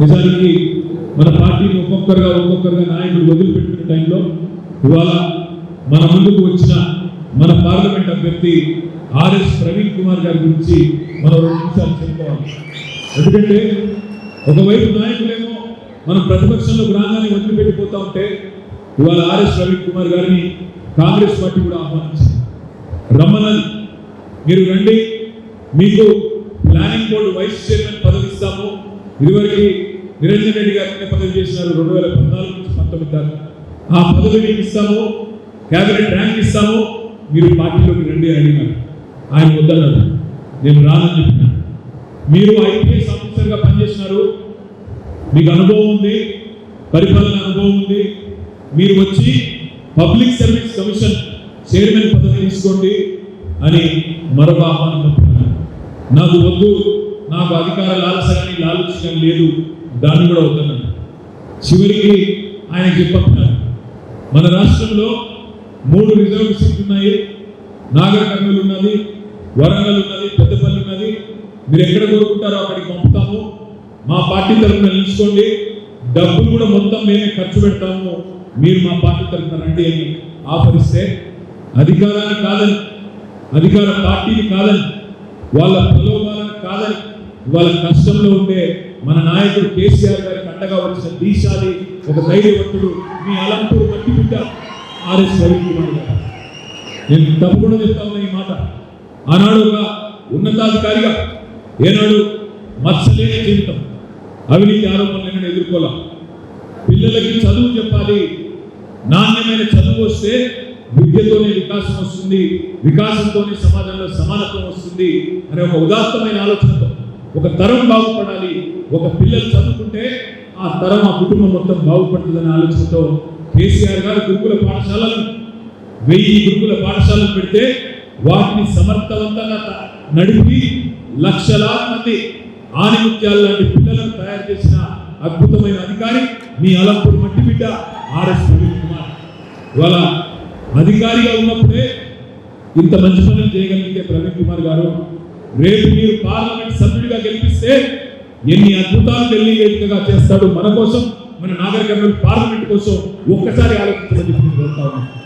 నిజానికి మన పార్టీని ఒక్కొక్కరుగా ఒక్కొక్కరుగా నాయకులు వదిలిపెట్టిన టైంలో ఇవాళ మన ముందుకు వచ్చిన మన పార్లమెంట్ అభ్యర్థి ఆర్ఎస్ ప్రవీణ్ కుమార్ గారి గురించి మనం రెండు నిమిషాలు చెప్పుకోవాలి. ఎందుకంటే ఒకవైపు నాయకులేమో మనం ప్రతిపక్షంలో రాగానే వదిలిపెట్టిపోతా ఉంటే ఇవాళ ఆర్ఎస్ ప్రవీణ్ కుమార్ గారిని కాంగ్రెస్ పార్టీ కూడా ఆహ్వానించింది. రమ్మన్నది మీరు రండి. మీకు ప్లానింగ్ బోర్డు వైస్ చైర్మన్ పదవిస్తాము. ఇదివరకు నిరంజన్ రెడ్డి గారు పదవి చేసినారు? రెండు వేల పద్నాలుగు నుంచి పంతొమ్మిది దాకా. ఆ పదవి మీకు ఇస్తాము క్యాబినెట్ ర్యాంక్ ఇస్తాము మీరు పార్టీలోకి రండి అని అడిగినారు. ఆయన వద్దన్నారు. నేను రానని చెప్పిన మీరు ఐపీఎస్ ఆఫీసర్గా పనిచేసినారు. మీకు అనుభవం ఉంది పరిపాలన అనుభవం ఉంది. మీరు వచ్చి పబ్లిక్ సర్వీస్ కమిషన్ చైర్మన్ పదవి తీసుకోండి అని మరొక ఆహ్వానం పంపినారు నాకు వద్దు. నాకు అధికార లాలసాన్ని లాలుచడం లేదు. దాన్ని కూడా వద్దన్నాను చివరికి ఆయన చెప్పన్నారు మన రాష్ట్రంలో మూడు రిజర్వ్ సీట్లు ఉన్నాయి. నాగర్ కర్నూలు ఉన్నది వరంగల్ ఉన్నది పెద్దపల్లి ఉన్నది మీరు ఎక్కడ కోరుకుంటారో అక్కడికి పంపుతాము. మా పార్టీ తరఫున నిలుచుకోండి. డబ్బులు కూడా మొత్తం మేమే ఖర్చు పెడతాము. మీరు మా పార్టీ తరఫున రండి అని ఆఫరిస్తే అధికారాన్ని కాదని అధికార పార్టీని కాదని వాళ్ళ ప్రలోభాలను కాదని ఇవాళ కష్టంలో ఉండే మన నాయకుడు కేసీఆర్ గారికి అండగా వచ్చిన దీశాలి ఒక ధైర్యవంతుడు మీ అలంపూర్ మట్టి బిడ్డ ఆర్ఎస్ రవికుమార్ గారు నేను తప్పకుండా చెప్తా ఉన్నా ఈ మాట. ఆనాడు ఒక ఉన్నతాధికారిగా ఏనాడు మత్సలేని జీవితం అవినీతి ఆరోపణలను ఎదుర్కోలే. పిల్లలకి చదువు చెప్పాలి నాణ్యమైన చదువు వస్తే విద్యతోనే వికాసం వస్తుంది వికాసంతోనే సమాజంలో సమానత్వం వస్తుంది అనే ఒక ఉదాత్తమైన ఆలోచనతో ఒక తరం బాగుపడాలి. ఒక పిల్లలు చదువుకుంటే ఆ తరం ఆ కుటుంబం మొత్తం బాగుపడుతుందనే ఆలోచనతో కేసీఆర్ గారు గురుకుల పాఠశాలను వెయ్యి గురుకుల పాఠశాలను పెడితే వాటిని సమర్థవంతంగా నడిపి లక్షలాది మంది ఆనిముత్యాల లాంటి పిల్లలను తయారు చేసిన అద్భుతమైన అధికారి మీ అలంపూర్ మట్టి బిడ్డ ఆర్ఎస్ ప్రవీణ్ కుమార్. ఇవాళ అధికారిగా ఉన్నప్పుడే ఇంత మంచి పనులు చేయగలిగితే ప్రవీణ్ కుమార్ గారు రేపు మీరు పార్లమెంట్ సభ్యుడిగా గెలిపిస్తే ఎన్ని అద్భుతాలు ఢిల్లీ వేదికగా చేస్తాడు మన కోసం మన నాగరికమైన పార్లమెంట్ కోసం ఒక్కసారి ఆలోచించమని చెప్పి